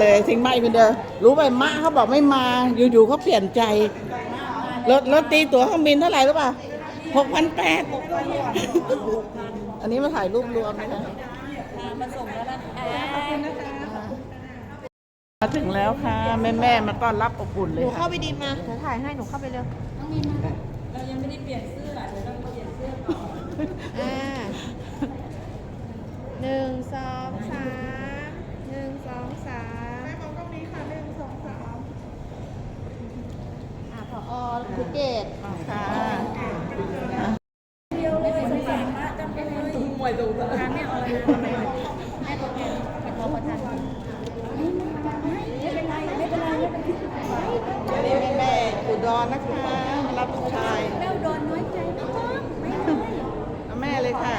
เลยทิ้งไม่คนเดียวรู้ไหมมะเขาบอกไม่มาอยู่ๆเขาเปลี่ยนใจรถรถตีตั๋วเครื่องบินเท่าไหร่รู้ป่ะหกพันแปดอันนี้มาถ่ายรูปรวมนะคะมาส่งแล้วนะคะมาถึงแล้วค่ะ แม่แม่ๆมาต้อนรับอบอุ่นหเลยนูค่ะเข้าไปดินมาเดี๋ยวถ่ายให้หนูเข้าไปเร็วเรายังไม่ได้เปลี่ยนเสื้อเดี๋ยวต้องเปลี่ยนเสื้อก่อนอ่าหนึ่งสองสาม งกลางเนี่ยเอาอะไรมาแม่ตัวแทนพอประทานไม่เป็นไรไม่เป็นไรไม่เป็นไรอันนี้แม่แม่ๆอุดรนะคะมารับลูกชายแม่โดนน้อยใจไม่ต้องไม่ต้องเอาแม่เลยค่ะ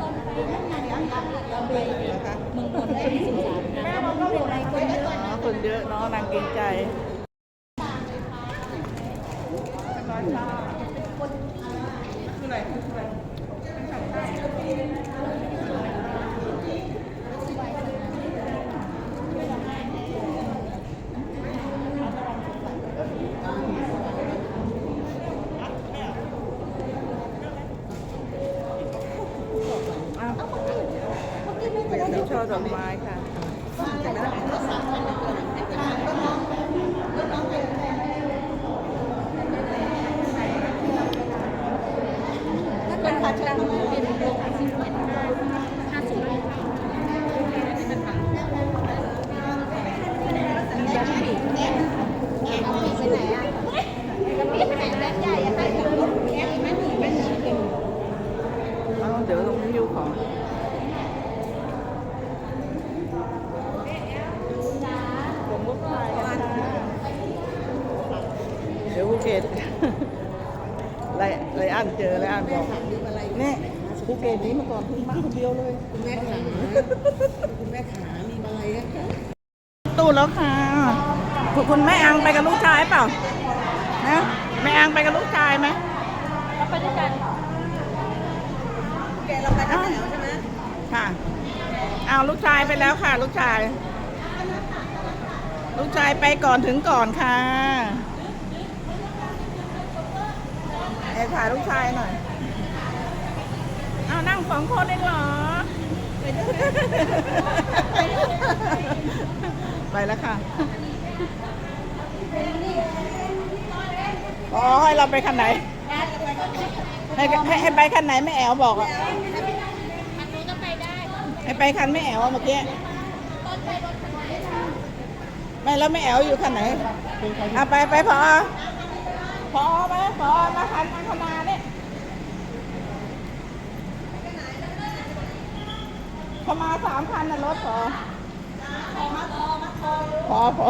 ตอนไปนั่งงานกันเราไปนะคะเมืองนนท์ได้ที่สิบสามแม่บอกว่าเป็นไรคนเยอะอ๋อคนเยอะเนาะนางเกรงใจ อ้าวเดี๋ยว ช่อดอกไม้ค่ะ เป็นขาตั้งเป็กสิบเอ็ดห้าสิบไปไหนอะกระปี้ไปไหนแบงค์ใหญ่อะไปกับรถแม่แม่ผีแม่หนีกันเดี๋ยวลงหิ้วของผมก็ถ่ายเดี๋ยวภูเก็ตไรไรอันเจอไรอันบอก นี่ภูเก็ตนี้เมื่อก่อนเพิ่งมาคนเดียวเลย คุณแม่ขาคุณแม่ขามีอะไรอะคะตู้แล้วค่ะคุณคุณแม่อังไปกับลูกชายเปล่านะแม่อังไปกับลูกชายไหมไปด้วยกันแกเราไปกันแล้วใช่ไหมค่ะเอาลูกชายไปแล้วค่ะ ลูกชาย ลูกชายไปก่อนถึงก่อนค่ะเอ้ถ่ายลูกชายหน่อยเองสองคนเองเหรอ ไปแล้วค่ะอ๋อให้เราไปคันไหน ให้ให้ให้ไปคันไหนไม่แอวบอกอะมันนู้นก็ไปได้ให้ไปคันไม่แอวเมื่อกี้ไม่แล้วไม่แอวอยู่คันไหนเอาไปไปพอพอไหมพอมาคันอังคณาเนี่ย เขามาสามคันนะรถพอพอพอ